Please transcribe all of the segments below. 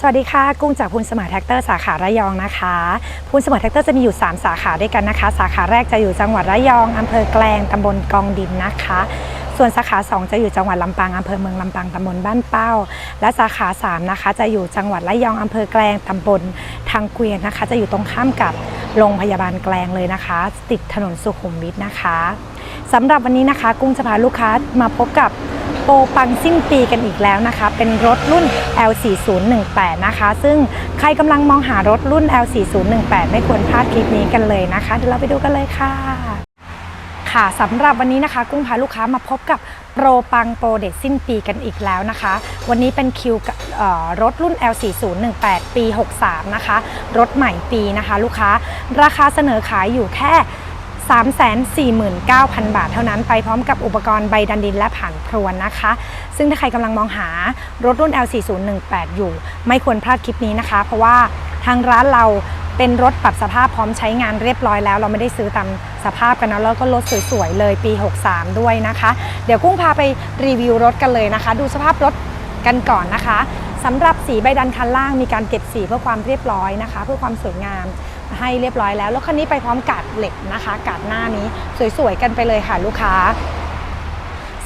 สวัสดีค่ะ กุ้งจากพูนสมาร์ทแท็กเตอร์สาขาระยองนะคะพูนสมาร์ทแท็กเตอร์จะมีอยู่ 3 สาขาด้วยกันนะคะ สาขาแรกจะอยู่จังหวัดระยองอำเภอแกลงตำบลกองดินนะคะ ส่วนสาขา 2 จะอยู่จังหวัดลำปางอำเภอเมืองลำปางตำบลบ้านเป้า และสาขา 3 นะคะ จะอยู่จังหวัดระยองอำเภอแกลงตำบลทางเกวียนนะคะ จะอยู่ตรงข้ามกับโรงพยาบาลแกลงเลยนะคะ ติดถนนสุขุมวิทนะคะสำหรับวันนี้นะคะ กุ้งจะพาลูกค้ามาพบกับ โปรปังสิ้นปีกันอีกแล้วนะคะ เป็นรถรุ่น L4018 นะคะ ซึ่งใครกำลังมองหารถรุ่น L4018 ไม่ควรพลาดคลิปนี้กันเลยนะคะ เดี๋ยวเราไปดูกันเลยค่ะ ค่ะสำหรับวันนี้นะคะ กุ้งพาลูกค้ามาพบกับโปรปังโปรเด็ดสิ้นปีกันอีกแล้วนะคะ วันนี้เป็นคิวรถรุ่น L4018 ปี 63 นะคะ รถใหม่ปีนะคะ ลูกค้า ราคาเสนอขายอยู่แค่ 349,000 บาทเท่านั้นไปพร้อมกับอุปกรณ์ใบดันดินและผ่านพรวนนะคะ ซึ่งถ้าใครกำลังมองหารถรุ่น L4018 อยู่ ไม่ควรพลาดคลิปนี้นะคะ เพราะว่าทางร้านเราเป็นรถปรับสภาพพร้อมใช้งานเรียบร้อยแล้ว เราไม่ได้ซื้อตามสภาพกันนะแล้วก็รถสวยๆเลยปี 63 ด้วยนะคะ เดี๋ยวกุ้งพาไปรีวิวรถกันเลยนะคะ ดูสภาพรถกันก่อนนะคะสำหรับสีใบดันคันล่างมีการเก็บสีเพื่อความเรียบร้อยนะคะ เพื่อความสวยงาม ให้เรียบร้อยแล้ว แล้วคันนี้ไปพร้อมกาดเหล็กนะคะ กาดหน้านี้สวยๆกันไปเลยค่ะลูกค้า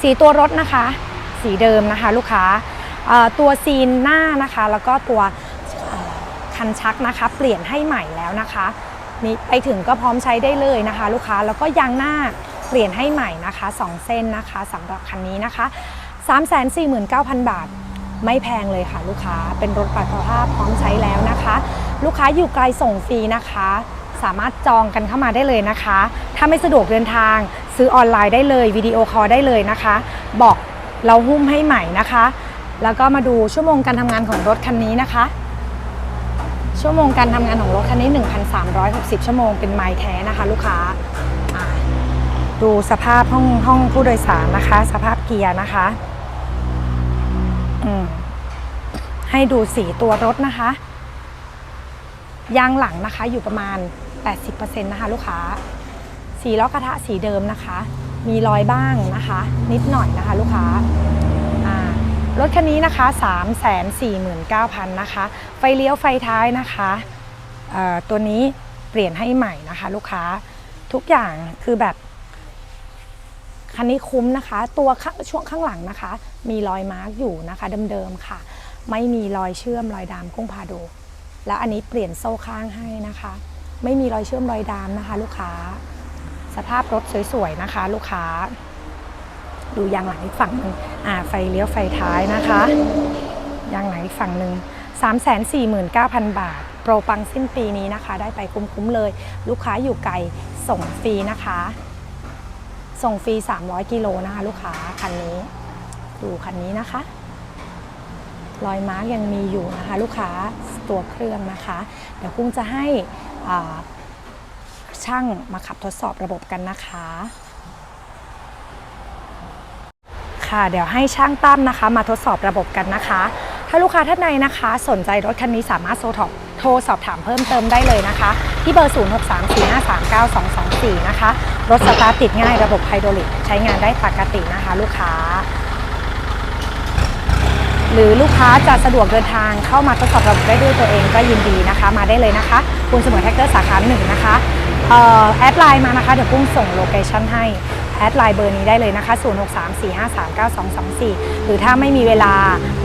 สีตัวรถนะคะ สีเดิมนะคะ ลูกค้าตัวซีนหน้านะคะ แล้วก็ตัวคันชักนะคะ เปลี่ยนให้ใหม่แล้วนะคะนี่ไปถึงก็พร้อมใช้ได้เลยนะคะ ลูกค้าแล้วก็ยางหน้าเปลี่ยนให้ใหม่นะคะสองเส้นนะคะสำหรับคันนี้นะคะ 349,000 บาท ไม่แพงเลยค่ะลูกค้าเป็นรถปรับสภาพพร้อมใช้แล้วนะคะ ลูกค้าอยู่ไกลส่งฟรีนะคะ สามารถจองกันเข้ามาได้เลยนะคะ ถ้าไม่สะดวกเดินทาง ซื้อออนไลน์ได้เลยวิดีโอคอลได้เลยนะคะ บอกเราหุ้มให้ใหม่นะคะ แล้วก็มาดูชั่วโมงการทำงานของรถคันนี้นะคะ ชั่วโมงการทำงานของรถคันนี้ 1,360 ชั่วโมงเป็นไมล์แท้นะคะ ลูกค้าดูสภาพห้องห้องผู้โดยสารนะคะ สภาพเกียร์นะคะ ให้ดูสีตัวรถนะคะ ยางหลังนะคะอยู่ประมาณ 80%นะคะลูกค้า สีล้อกระทะสีเดิมนะคะ มีรอยบ้างนะคะ นิดหน่อยนะคะลูกค้ารถคันนี้นะคะ349,000นะคะ ไฟเลี้ยวไฟท้ายนะคะตัวนี้เปลี่ยนให้ใหม่นะคะ ลูกค้าทุกอย่างคือแบบ คันนี้คุ้มนะคะ ตัวช่วงข้างหลังนะคะ มีรอยมาร์กอยู่นะคะเดิมๆค่ะ ไม่มีรอยเชื่อมรอยดามกุ้งพาดูแล้วอันนี้เปลี่ยนโซ่ข้างให้นะคะ ไม่มีรอยเชื่อมรอยดามนะคะ ลูกค้า สภาพรถสวยๆนะคะ ลูกค้า ดูยางหลังอีกฝั่งหนึ่งอ่าไฟเลี้ยวไฟท้ายนะคะยางหลังอีกฝั่งหนึ่ง349,000 บาท โปรปังสิ้นปีนี้นะคะ ได้ไปคุ้มๆเลย ลูกค้าอยู่ไกลส่งฟรีนะคะ ส่งฟรี 300 กิโลนะคะลูกค้าคันนี้ ดูคันนี้นะคะ รอยมาร์กยังมีอยู่นะคะ ลูกค้าตัวเครื่องนะคะ เดี๋ยวกุ้งจะให้ช่างมาขับทดสอบระบบกันนะคะ ค่ะ เดี๋ยวให้ช่างตั้มนะคะ มาทดสอบระบบกันนะคะ ถ้าลูกค้าท่านใดนะคะ สนใจรถคันนี้สามารถโทรโทรสอบถามเพิ่มเติมได้เลยนะคะ ที่เบอร์ 0634539224 นะคะ รถสตาร์ทติดง่ายระบบไฮดรอลิกใช้งานได้ปกตินะคะ ลูกค้า หรือลูกค้าจะสะดวกเดินทางเข้ามาทดสอบระบบได้ด้วยตัวเองก็ยินดีนะคะ มาได้เลยนะคะคุณสมุทรแท็กเตอร์สาขาหนึ่งนะคะออแอดไลน์มานะคะ เดี๋ยวกุ้งส่งโลเคชั่นให้ อดไลน์เบอร์นี้ได้เลยนะคะ0634539224 หรือถ้าไม่มีเวลา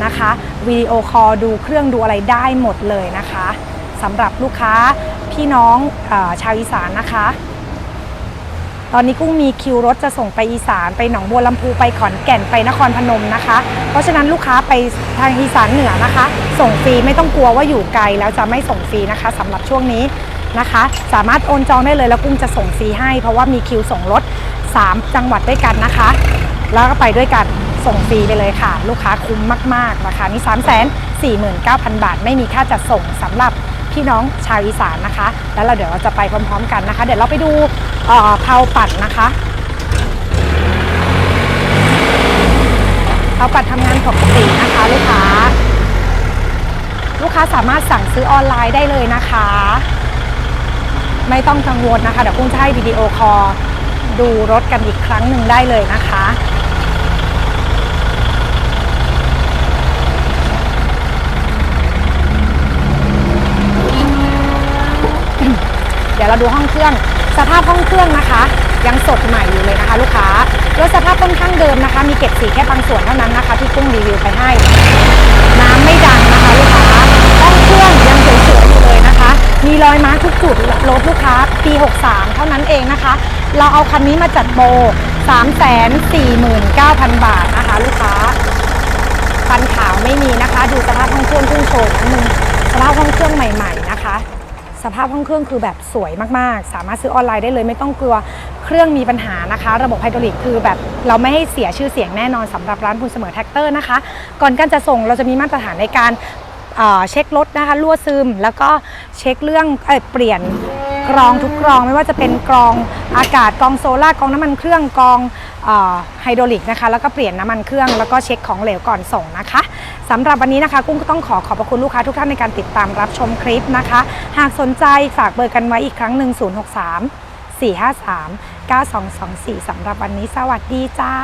นะคะวิดีโอคอลดูเครื่องดูอะไรได้หมดเลยนะคะสำหรับลูกค้าพี่น้องอชาวอีสานนะคะ ตอนนี้กุ้งมีคิวรถจะส่งไปอีสาน ไปหนองบัวลำพูไปขอนแก่นไปนครพนมนะคะ เพราะฉะนั้นลูกค้าไปทางอีสานเหนือนะคะ ส่งฟรีไม่ต้องกลัวว่าอยู่ไกลแล้วจะไม่ส่งฟรีนะคะสำหรับช่วงนี้นะคะ สามารถโอนจองได้เลยแล้วกุ้งจะส่งฟรีให้ เพราะว่ามีคิวส่งรถ 3 จังหวัดด้วยกันนะคะ แล้วก็ไปด้วยกันส่งฟรีไปเลยค่ะ ลูกค้าคุ้มมากๆราคานี้ 3 4 9 0 0 0 บาท ไม่มีค่าจัดส่งสำหรับพี่น้องชาวอีสานนะคะ แล้วเราเดี๋ยวเราจะไปพร้อมๆกันนะคะ เดี๋ยวเราไปดูเอ่อเพลาปัดนะคะเพลาปัดทำงานปกตินะคะลูกค้า ลูกค้าสามารถสั่งซื้อออนไลน์ได้เลยนะคะ ไม่ต้องกังวลนะคะเดี๋ยวกุ้งจะให้วิดีโอคอล ดูรถกันอีกครั้งหนึ่งได้เลยนะคะเดี๋ยวเราดูห้องเครื่อง สภาพห้องเครื่องนะคะ ยังสดใหม่อยู่เลยนะคะ ลูกค้ารถสภาพค่อนข้างเดิมนะคะ มีเก็บสีแค่บางส่วนเท่านั้นนะคะ ที่กุ้งรีวิวไปให้ เราเอาคันนี้มาจัดโปร349,000 บาทนะคะ ลูกค้าฟันขาวไม่มีนะคะ ดูสภาพห้องเครื่องขึ้นโชว์นิดนึงสภาพห้องเครื่องใหม่ ๆนะคะ สภาพห้องเครื่องคือแบบสวยมากๆ สามารถซื้อออนไลน์ได้เลยไม่ต้องกลัวเครื่องมีปัญหานะคะ ระบบไฮดรอลิกคือแบบเราไม่ให้เสียชื่อเสียงแน่นอนสำหรับร้านคุณเสมอแท็กเตอร์นะคะ ก่อนการจะส่งเราจะมีมาตรฐานในการเอ่อเช็ครถนะคะรั่วซึม แล้วก็เช็คเรื่องเอเปลี่ยน กรองทุกกรองไม่ว่าจะเป็นกรองอากาศกรองโซล่ากรองน้ำมันเครื่องกรองไฮดรอลิกนะคะ แล้วก็เปลี่ยนน้ำมันเครื่องแล้วก็เช็คของเหลวก่อนส่งนะคะสำหรับวันนี้นะคะกุ้งก็ต้องขอขอบพระคุณลูกค้าทุกท่านในการติดตามรับชมคลิปนะคะ หากสนใจฝากเบอร์กันไว้อีกครั้งหนึ่ง063 453 9224สำหรับวันนี้สวัสดีจ้า